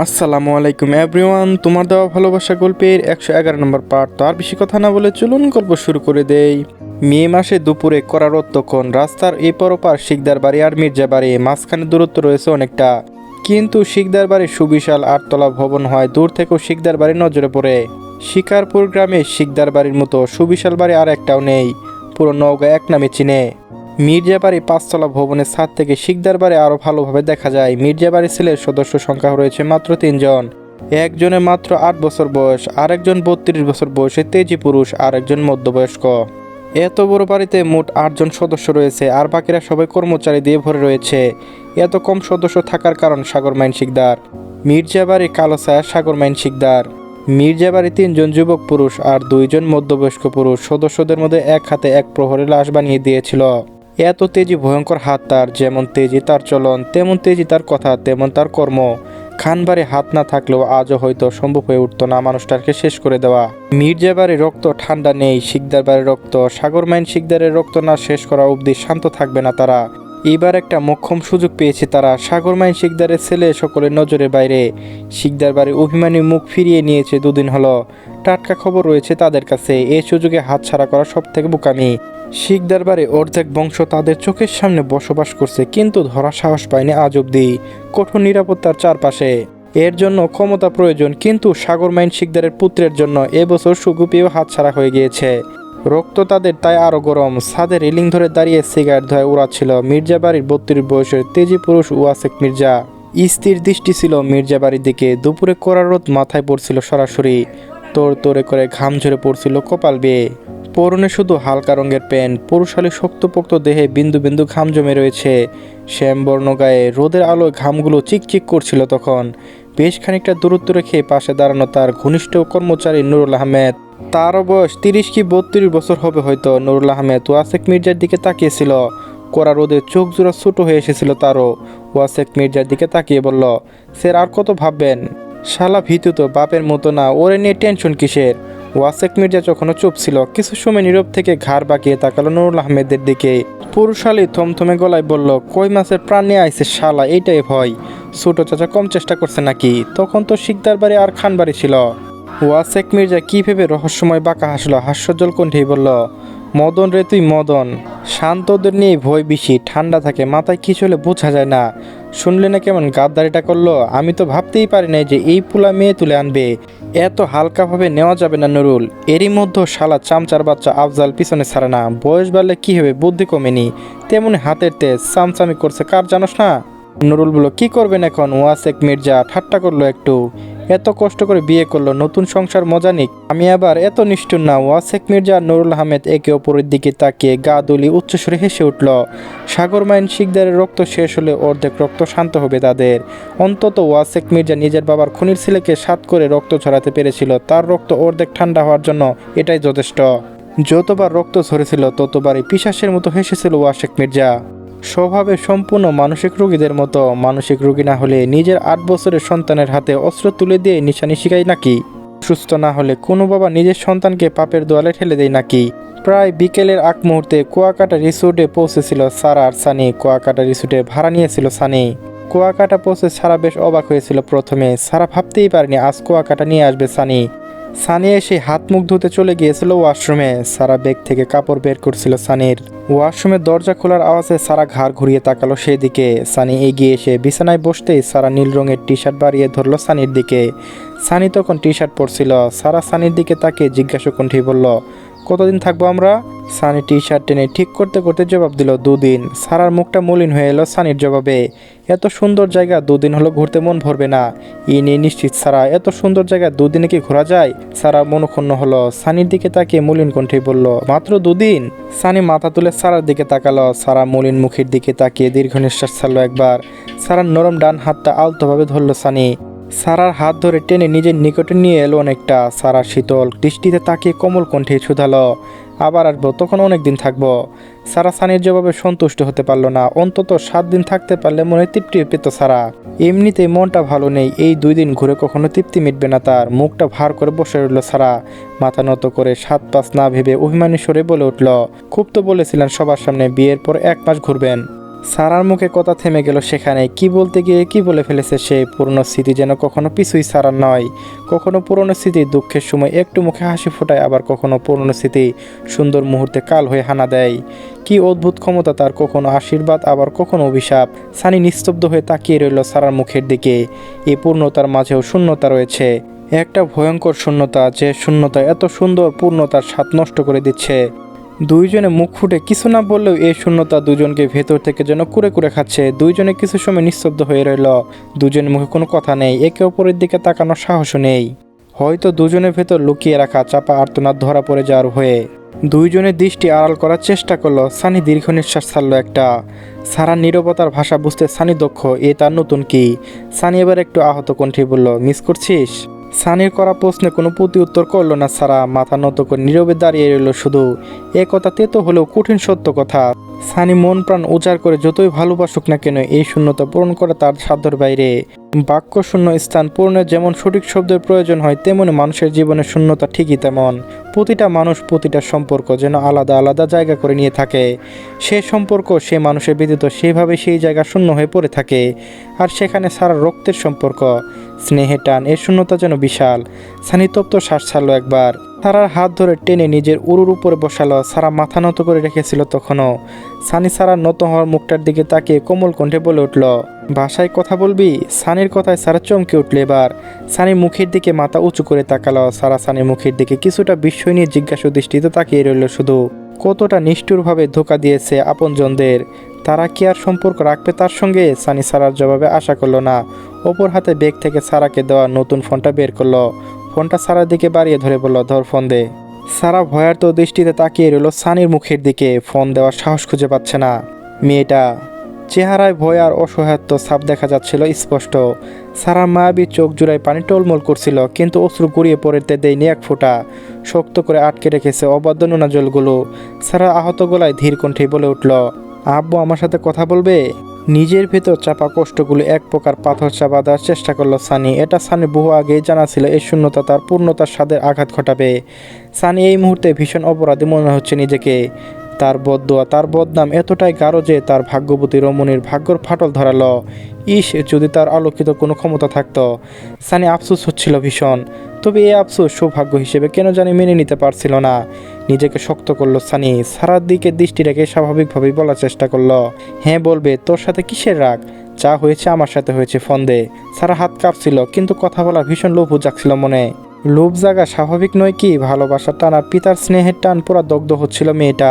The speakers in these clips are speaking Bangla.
আসসালামু আলাইকুম এভরিওয়ান, তোমার দেওয়া ভালোবাসা গল্পের একশো এগারো নম্বর পার্ট। তো আর বেশি কথা না বলে চলুন গল্প শুরু করে দেই। মে মাসে দুপুরে করারত তখন রাস্তার এপার ওপার শিকদার বাড়ি আর মির্জা বাড়ি মাঝখানে দূরত্ব রয়েছে অনেকটা। কিন্তু শিকদার বাড়ি সুবিশাল আটতলা ভবন হয় দূর থেকেও শিকদার বাড়ি নজরে পড়ে। শিকারপুর গ্রামে শিকদার বাড়ির মতো সুবিশাল বাড়ি আর একটাও নেই। পুরো নওগাঁ এক নামে চিনে। মির্জাবাড়ি পাঁচতলা ভবনের ছাদ থেকে শিকদার বাড়ি আরও ভালোভাবে দেখা যায়। মির্জাবাড়ি ছেলের সদস্য সংখ্যা রয়েছে মাত্র তিনজন। একজনের মাত্র আট বছর বয়স, আরেকজন বত্রিশ বছর বয়সে তেজি পুরুষ আর একজন মধ্যবয়স্ক। এত বড় বাড়িতে মোট আটজন সদস্য রয়েছে, আর বাকিরা সবাই কর্মচারী দিয়ে ভরে রয়েছে। এত কম সদস্য থাকার কারণ সাগর মাইন শিকদার। মির্জাবাড়ি কালো ছায়া সাগর মাইন শিকদার। মির্জাবাড়ি তিনজন যুবক পুরুষ আর দুইজন মধ্যবয়স্ক পুরুষ। সদস্যদের মধ্যে এক হাতে এক প্রহরে লাশ বানিয়ে দিয়েছিল। এত তেজি ভয়ঙ্কর হাত তার, যেমন তেজি তার চলন, তেমন তেজি তার কথা, তেমন তার কর্ম। খানবারে হাত না থাকলেও আজও হয়তো সম্ভব হয়ে উঠত না মানুষটাকে শেষ করে দেওয়া। মির্জাবারে রক্ত ঠান্ডা নেই, শিকদার বাড়ির রক্ত, সাগরমাইন শিকদারের রক্ত না শেষ করা অবধি শান্ত থাকবে না তারা। এবার একটা মোক্ষম সুযোগ পেয়েছে তারা। সাগর মাইন শিকদারের ছেলে সকলের নজরের বাইরে। শিকদার বাড়ি অভিমানী মুখ ফিরিয়ে নিয়েছে দুদিন হলো। টাটকা খবর রয়েছে তাদের কাছে। এ সুযোগে হাতছাড়া করা সব থেকে বোকামি। শিকদার বাড়ি অর্ধেক বংশ তাদের চোখের সামনে বসবাস করছে, কিন্তু ধরা সাহস পায়নি আজ অব্দি কঠোর নিরাপত্তার চারপাশে। এর জন্য ক্ষমতা প্রয়োজন, কিন্তু সাগর মাইন শিকদারের পুত্রের জন্য এবছর সুগুপিও হাতছাড়া হয়ে গিয়েছে। রক্ত তাদের তাই আরও গরম। ছাদের রেলিং ধরে দাঁড়িয়ে সিগারেট ধোয়া উড়াচ্ছিল মির্জা বাড়ির বত্রিশ বয়সের তেজি পুরুষ ওয়াসেক মির্জা। স্থির দৃষ্টি ছিল মির্জা বাড়ির দিকে। দুপুরে কড়া রোদ মাথায় পড়ছিল সরাসরি। তোর তোরে করে ঘাম ঝরে পড়ছিল কপাল বেয়ে। পরনে শুধু হালকা রঙের প্যান্ট। পুরুষালী শক্তপোক্ত দেহে বিন্দু বিন্দু ঘাম জমে রয়েছে। শ্যামবর্ণ গায়ে রোদের আলোয় ঘামগুলো চিকচিক করছিল তখন। বেশ খানিকটা দূরত্ব রেখে পাশে দাঁড়ানো তার ঘনিষ্ঠ কর্মচারী নুরুল আহমেদ। তারও বয়স তিরিশ কি বত্রিশ বছর হবে হয়তো, নুরুল আহমেদ। ওয়াসেক মির্জার দিকে তাকিয়েছিল। কড়া রোদে চোখ জোড়া ছোট হয়ে এসেছিল তারও। ওয়াসেক মির্জার দিকে তাকিয়ে বলল, স্যার, আর কত ভাববেন? শালা ভীতু তো, বাপের মতো না, ওরে নিয়ে টেনশন কিসের? ওয়াসেক মির্জা যখনও চুপ ছিল, কিছু সময় নীরব থেকে ঘাড় বাঁকিয়ে তাকালো নুরুল আহমেদের দিকে। পুরুষালী থমথমে গলায় বলল, কই মাছের প্রাণ নিয়ে আইসে শালা, এইটাই ভয়। ছোট চাচা কম চেষ্টা করছে নাকি? তখন তো শিকদার বাড়ি আর খান বাড়ি ছিল। ওয়াসেক মির্জা কি ভেবে রহস্যময় বাঁকা হাসলো? হাস্যজ্জ্বল কণ্ঠেই বলল, মদন রে, তুই মদন। শান্তদের নিয়ে ভয় বেশি, ঠান্ডা থাকে, মাথায় কিছু হলে বোঝা যায় না। শুনলে না কেমন গাদ্দারিটা করল? আমি তো ভাবতেই পারি নাই যে এই পুলা মেয়ে তুলে আনবে। এত হালকাভাবে নেওয়া যাবে না নুরুল। এরই মধ্যে শালা চামচার বাচ্চা আফজাল পিছনে ছাড়ে না। বয়স বাড়লে কি হবে, বুদ্ধি কমেনি। তেমনি হাতের তেজ, চামচামি করছে, কার জানোস না? নুরুল বলল, কী করবেন এখন? ওয়াসেক মির্জা ঠাট্টা করল একটু। এত কষ্ট করে বিয়ে করল, নতুন সংসার মজা নিক। আমি আবার এত নিষ্ঠুর না, ওয়াসেক মির্জা নুরুল আহমেদ একে অপরের দিকে তাকিয়ে গা দুলি উচ্চস্বরে হেসে উঠল, সাগর মাইন শিকদারের রক্ত শেষ হলে অর্ধেক রক্ত শান্ত হবে তাদের। অন্তত ওয়াসেক মির্জা নিজের বাবার খুনির ছেলেকে সাত করে রক্ত ছড়াতে পেরেছিল, তার রক্ত অর্ধেক ঠান্ডা হওয়ার জন্য এটাই যথেষ্ট। যতবার রক্ত ঝরেছিল, ততবারই পিশাসের মতো হেসেছিল ওয়াসেক মির্জা। স্বভাবে সম্পূর্ণ মানসিক রোগীদের মতো। মানসিক রোগী না হলে নিজের আট বছরের সন্তানের হাতে অস্ত্র তুলে দিয়ে নিশানি শিখায় নাকি? সুস্থ না হলে কোনো বাবা নিজের সন্তানকে পাপের দোয়ালে ঠেলে দেয় নাকি? প্রায় বিকেলের আগ মুহূর্তে কুয়াকাটা রিসোর্টে পৌঁছেছিল সারা আর সানি। কুয়াকাটা রিসোর্টে ভাড়া নিয়েছিল সানি। কুয়াকাটা পৌঁছে সারা বেশ অবাক হয়েছিল প্রথমে। সারা ভাবতেই পারেনি আজ কুয়াকাটা নিয়ে আসবে সানি। সানি এসে হাত মুখ ধুতে চলে গিয়েছিল ওয়াশরুমে। সারা ব্যাগ থেকে কাপড় বের করছিল সানির। ওয়াশরুমের দরজা খোলার আওয়াজে সারা ঘাড় ঘুরিয়ে তাকালো সেই দিকে সানি এগিয়ে এসে বিছানায় বসতেই সারা নীল রঙের টি শার্ট বাড়িয়ে ধরলো সানির দিকে। সানি তখন টি শার্ট পরছিল। সারা সানির দিকে তাকে জিজ্ঞাসা কণ্ঠে বলল কতদিন থাকব আমরা? সানি টি শার্ট টেনে ঠিক করতে করতে জবাব দিল, দুদিন। সারার মুখটা মলিন হয়ে এলো সানির জবাবে। এত সুন্দর জায়গা, দুদিন হলো ঘুরতে মন ভরবে না। ই নিয়ে নিশ্চিত সারা, এত সুন্দর জায়গা, দুদিনে কি ঘোরা যায়? সারা মনক্ষুণ্ণ হলো। সানির দিকে তাকিয়ে মলিন কণ্ঠে বলল, মাত্র দুদিন? সানি মাথা তুলে সারার দিকে তাকালো। সারা মলিন মুখের দিকে তাকিয়ে দীর্ঘ নিঃশ্বাস ছাড়লো একবার। সারার নরম ডান হাতটা আলতোভাবে ধরলো সানি। সারার হাত ধরে টেনে নিজের নিকটে নিয়ে এলো অনেকটা। সারা শীতল দৃষ্টিতে তাকিয়ে কোমল কণ্ঠে ছুধালো আবার আসব, তখন অনেক দিন থাকব। সারা সানির জবাবে সন্তুষ্ট হতে পারল না। অন্তত সাত দিন থাকতে পারলে মনে তৃপ্তি পেত সারা। এমনিতেই মনটা ভালো নেই, এই দুই দিন ঘুরে কখনো তৃপ্তি মিটবে না তার। মুখটা ভার করে বসে রইল সারা। মাথা নত করে সাত পাঁচ না ভেবে অভিমানী সরে বলে উঠল, খুব তো বলেছিলেন সবার সামনে বিয়ের পর এক মাস ঘুরবেন। সারার মুখে কথা থেমে গেল সেখানে। কি বলতে গিয়ে কি বলে ফেলেছে সে? পুরনো স্মৃতি যেন কখনো পিছুই সারার নয়। কখনো পুরনো স্মৃতি দুঃখের সময় একটু মুখে হাসি ফোটায়, আবার কখনো পুরনো স্মৃতি সুন্দর মুহূর্তে কাল হয়ে হানা দেয়। কি অদ্ভুত ক্ষমতা তার, কখনো আশীর্বাদ, আবার কখনো অভিশাপ। সানি নিস্তব্ধ হয়ে তাকিয়ে রইল সারার মুখের দিকে। এই পূর্ণতার মাঝেও শূন্যতা রয়েছে। একটা ভয়ঙ্কর শূন্যতা, যে শূন্যতা এত সুন্দর পূর্ণতার স্বাদ নষ্ট করে দিচ্ছে। দুইজনে মুখ ফুটে কিছু না বললেও এই শূন্যতা দুজনকে ভেতর থেকে যেন কুরে কুরে খাচ্ছে। দুইজনে কিছু সময় নিস্তব্ধ হয়ে রইল। দুজনের মুখে কোনো কথা নেই, একে অপরের দিকে তাকানোর সাহসও নেই। হয়তো দুজনের ভেতর লুকিয়ে রাখা চাপা আর্তনাদ ধরা পড়ে যাওয়ার হয়ে দুইজনের দৃষ্টি আড়াল করার চেষ্টা করল। সানি দীর্ঘ নিঃশ্বাস ছাড়লো একটা। সারা নীরবতার ভাষা বুঝতে সানি দক্ষ, এ তার নতুন কি? সানি এবার একটু আহত কণ্ঠে বলল, মিস করছিস? সানির করা প্রশ্নে কোনো প্রতি উত্তর করল না সারা। মাথা নত করে নীরবে দাঁড়িয়ে রইল শুধু। এ কথা তেতো হলেও কঠিন সত্য কথা। সানি মন প্রাণ উজাড় করে যতই ভালোবাসুক না কেন এই শূন্যতা পূরণ করে তার সাধ্যর বাইরে। বাক্য শূন্য স্থান পূরণের যেমন সঠিক শব্দের প্রয়োজন হয়, তেমনি মানুষের জীবনে শূন্যতা ঠিকই তেমন। প্রতিটা মানুষ প্রতিটা সম্পর্ক যেন আলাদা আলাদা জায়গা করে নিয়ে থাকে। সে সম্পর্ক সে মানুষের ব্যতীত সেভাবে সেই জায়গা শূন্য হয়ে পড়ে থাকে। আর সেখানে সারা রক্তের সম্পর্ক স্নেহে টান, এর শূন্যতা যেন বিশাল। সানি তপ্ত শ্বাস ছাড়লো একবার। সারার হাত ধরে টেনে নিজের উরুর উপরে বসালো। সারা মাথা নত করে রেখেছিল তখনও। সানি সারার নত হওয়ার মুখটার দিকে তাকিয়ে কোমল কণ্ঠে বলে উঠল ভাষায় কথা বলবি? সানির কথায় সারা চমকে উঠল এবার। সানি মুখের দিকে মাথা উঁচু করে তাকালো। সারা সানির মুখের দিকে কিছুটা বিস্ময় নিয়ে জিজ্ঞাসা দৃষ্টিতে তাকিয়ে রইল শুধু। কতটা নিষ্ঠুরভাবে ধোকা দিয়েছে আপনজনদের। তারা কি আর সম্পর্ক রাখবে তার সঙ্গে? সানি সারার জবাবে আশা করল না। অপর হাতে ব্যাগ থেকে সারাকে দেওয়া নতুন ফোনটা বের করল। ফোনটা সারার দিকে বাড়িয়ে ধরে বলল, ধর ফোন দে। সারা ভয়ার্ত দৃষ্টিতে তাকিয়ে রইল সানির মুখের দিকে। ফোন দেওয়ার সাহস খুঁজে পাচ্ছে না। মেয়েটা চেহারায় ভয় আর অসহায়ত্ব ছাপ দেখা যাচ্ছিল স্পষ্ট। সারা মায়াবী চোখ জুড়ায় পানি টলমল করছিল, কিন্তু অশ্রু গড়িয়ে পড়তে দেয়নি এক ফোঁটা। শক্ত করে আটকে রেখেছে অবাধ্য নোনা জলগুলো। সারা আহত গলায় ধীর কণ্ঠে বলে উঠল, আব্বু আমার সাথে কথা বলবে? নিজের ভেতর চাপা কষ্টগুলো এক প্রকার পাথর চাপা দেওয়ার চেষ্টা করল সানি। এটা সানি বহু আগেই জানা ছিল এই শূন্যতা তার পূর্ণতার স্বাদের আঘাত ঘটাবে। সানি এই মুহূর্তে ভীষণ অপরাধী মনে হচ্ছে নিজেকে। তার বদদোয়া, তার বদনাম এতটাই গাঢ় যে তার ভাগ্যবতী রমণীর ভাগ্যর ফাটল ধরালো। ইস, যদি তার আলোকিত কোনো ক্ষমতা থাকতো, সানি আফসোস হচ্ছিল ভীষণ। তবে এই আফসোস সৌভাগ্য হিসেবে কেন জানি মেনে নিতে পারছিল না। নিজেকে শক্ত করল সানি। সারার দিকে দৃষ্টি রেখে স্বাভাবিকভাবেই বলার চেষ্টা করল। হ্যাঁ বলবে, তোর সাথে কিসের রাগ? যা হয়েছে আমার সাথে হয়েছে ফন্দে সারা হাত কাঁপছিল, কিন্তু কথা বলা ভীষণ লোভ জাগছিল মনে। লোভ জাগা স্বাভাবিক নয় কি? ভালোবাসার টান আর পিতার স্নেহের টান পুরা দগ্ধ হচ্ছিল মেয়েটা।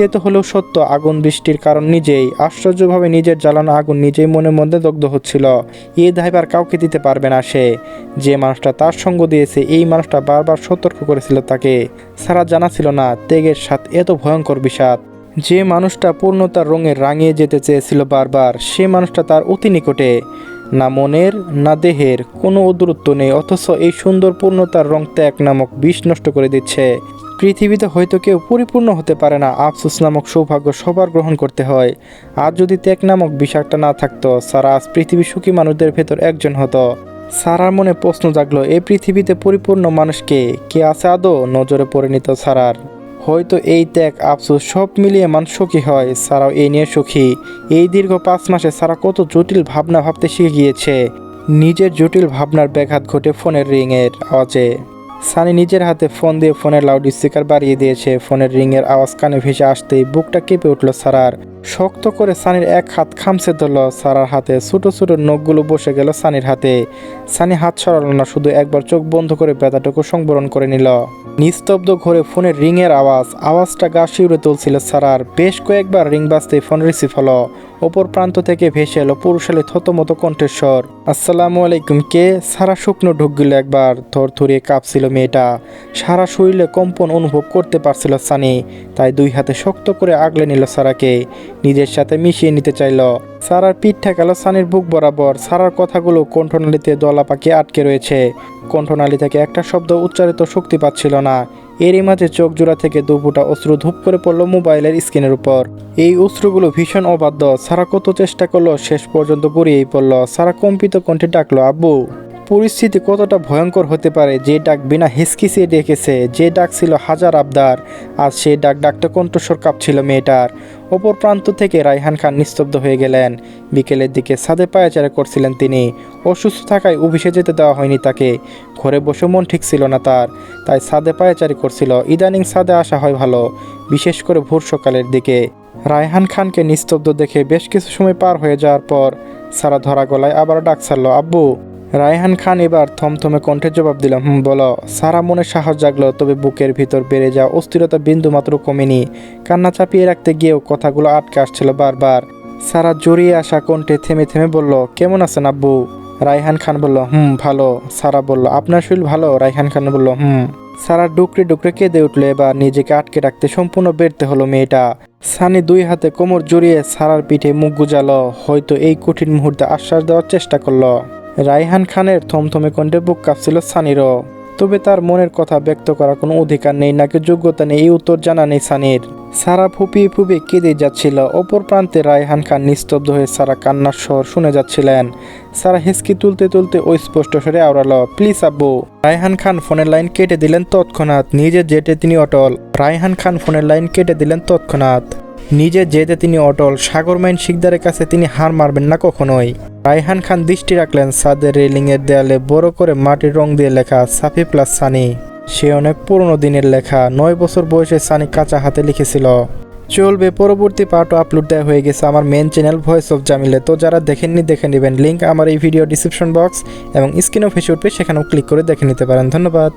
তেতো হলেও সত্য আগুন বৃষ্টির কারণ নিজেই। আশ্চর্যভাবে নিজের জ্বালানো আগুন নিজেই মনের মধ্যে দগ্ধ হচ্ছিল। এ দায়বার কাউকে দিতে পারবে না সে। যে মানুষটা তার সঙ্গ দিয়েছে, এই মানুষটা বারবার সতর্ক করেছিল তাকে। সারা জানা ছিল না, ত্যাগের সাথ এত ভয়ঙ্কর বিষাদ। যে মানুষটা পূর্ণতার রঙে রাঙিয়ে যেতে চেয়েছিল বারবার, সে মানুষটা তার অতি নিকটে। না মনের, না দেহের, কোনো দূরত্ব নেই, অথচ এই সুন্দর পূর্ণতার রং ত্যাগ নামক বিষ নষ্ট করে দিচ্ছে। পৃথিবীতে হয়তো কেউ পরিপূর্ণ হতে পারে না। আফসোস নামক সৌভাগ্য সবার গ্রহণ করতে হয়। আর যদি ত্যাগ নামক বিষাকটা না থাকতো, সারা আজ পৃথিবীর সুখী মানুষদের ভেতর একজন হতো। সারার মনে প্রশ্ন জাগলো, এই পৃথিবীতে পরিপূর্ণ মানুষকে কে? আছে আদৌ? নজরে পরিণত সারার। হয়তো এই ত্যাগ, আফসোস সব মিলিয়ে মানুষ সুখী হয়। সারাও এই নিয়ে সুখী। এই দীর্ঘ পাঁচ মাসে সারা কত জটিল ভাবনা ভাবতে শিখে গিয়েছে। নিজের জটিল ভাবনার ব্যাঘাত ঘটে ফোনের রিংয়ের আওয়াজে সানি নিজের হাতে ফোন দিয়ে ফোনের লাউড স্পিকার বাড়িয়ে দিয়েছে। ফোনের রিংয়ের আওয়াজ কানে ভেসে আসতেই বুকটা কেঁপে উঠল সারার। শক্ত করে সানির এক হাত খামছে ধরল সারার হাতে। ছোটো ছোটো নখগুলো বসে গেল সানির হাতে। সানি হাত সরালো না, শুধু একবার চোখ বন্ধ করে ব্যথাটুকু সংবরণ করে নিল। নিস্তব্ধ ঘরে ফোনের রিংয়ের আওয়াজ, আওয়াজটা গা শিউরে তুলছিল সারার। বেশ কয়েকবার রিং বাজতে ফোন রিসিভ হলো। ওপর প্রান্ত থেকে ভেসে এলো পুরুষালী থতমতো কণ্ঠেশ্বর আসসালামু আলাইকুম, কে? সারা শুকনো ঢুক গেল একবার। থর থরিয়ে কাঁপছিল মেয়েটা। সারা শরীরে কম্পন অনুভব করতে পারছিল সানি, তাই দুই হাতে শক্ত করে আগলে নিল সারাকে। নিজের সাথে মিশিয়ে নিতে চাইল। সারার পিঠ ঠেকালো সানির বুক বরাবর। সারার কথাগুলো কণ্ঠনালীতে দলা পাকিয়ে আটকে রয়েছে। কণ্ঠনালী থেকে একটা শব্দ উচ্চারিত শক্তি পাচ্ছিল না। এরই মাঝে চোখ জোড়া থেকে দুপুটা অশ্রু ধূপ করে পড়ল মোবাইলের স্ক্রিনের উপর। এই অশ্রুগুলো ভীষণ অবাধ্য। সারা কত চেষ্টা করল, শেষ পর্যন্ত গড়িয়েই পড়ল। সারা কম্পিত কণ্ঠে ডাকলো, আব্বু! পরিস্থিতি কতটা ভয়ঙ্কর হতে পারে, যে ডাক বিনা হিসকিসে ডেকেছে, যে ডাক ছিল হাজার আবদার আর সেই ডাক ডাকতে কণ্ঠস্বর কাঁপছিল মেয়েটার। অপর প্রান্ত থেকে রায়হান খান নিস্তব্ধ হয়ে গেলেন। বিকেলের দিকে ছাদে পায়াচারা করছিলেন তিনি। অসুস্থ থাকায় অফিসে যেতে দেওয়া হয়নি তাকে। ঘরে বসে মন ঠিক ছিল না তার, তাই ছাদে পায়াচারি করছিল। ইদানিং ছাদে আসা হয় ভালো, বিশেষ করে ভোর সকালের দিকে। রায়হান খানকে নিস্তব্ধ দেখে বেশ কিছু সময় পার হয়ে যাওয়ার পর সারা ধরা গলায় আবার ডাক ছাড়ল, আব্বু রায়হান খান এবার থমথমে কণ্ঠে জবাব দিল হুম, বলো। সারা মনে সাহস জাগলো, তবে বুকের ভিতর বেড়ে যাওয়া অস্থিরতা বিন্দু মাত্র কমেনি। কান্না চাপিয়ে রাখতে গিয়েও কথাগুলো আটকে আসছিল বারবার। সারা জড়িয়ে আসা কণ্ঠে থেমে থেমে বলল, কেমন আছেন আব্বু? রায়হান খান বলল, হুম, ভালো। সারা বলল, আপনার শরীর ভালো? রায়হান খান বলল, হুম। সারা ডুকরে ডুকরে কেঁদে উঠল, এবার নিজেকে আটকে রাখতে সম্পূর্ণ বেরতে হলো মেয়েটা। সানি দুই হাতে কোমর জড়িয়ে সারার পিঠে মুখ গুজালো, হয়তো এই কঠিন মুহূর্তে আশ্বাস দেওয়ার চেষ্টা করল। রাইহান খানের থমথমে কণ্ঠে বুক কাঁপছিল সানিরও। তবে তার মনের কথা ব্যক্ত করার কোনো অধিকার নেই, নাকি যোগ্যতা নেই, এই উত্তর জানা নেই সানির। সারা ফুপিয়ে ফুপিয়ে কেঁদে যাচ্ছিল। অপর প্রান্তে রায়হান খান নিস্তব্ধ হয়ে সারা কান্নার স্বর শুনে যাচ্ছিলেন। সারা হিসকি তুলতে তুলতে ওই স্পষ্ট স্বরে আওড়ালো, প্লিজ আব্বু। রায়হান খান ফোনের লাইন কেটে দিলেন তৎক্ষণাৎ। নিজের জেটে তিনি অটল। রায়হান খান ফোনের লাইন কেটে দিলেন তৎক্ষণাৎ। নিজে যেতে তিনি অটল। সাগরমাইন শিকদারের কাছে তিনি হার মারবেন না কখনোই। রায়হান খান দৃষ্টি রাখলেন সাদের রেলিংয়ের দেয়ালে বড় করে মাটির রং দিয়ে লেখা সাফি প্লাস সানি। সে অনেক পুরনো দিনের লেখা। নয় বছর বয়সে সানি কাঁচা হাতে লিখেছিল। চলবে, পরবর্তী পার্টও আপলোড দেওয়া হয়ে গেছে আমার মেন চ্যানেল ভয়েস অফ জামিলে তো যারা দেখেননি, দেখে নেবেন। লিঙ্ক আমার এই ভিডিও ডিসক্রিপশন বক্স এবং স্ক্রিনেও ফেসে উঠবে সেখানেও ক্লিক করে দেখে নিতে পারেন। ধন্যবাদ।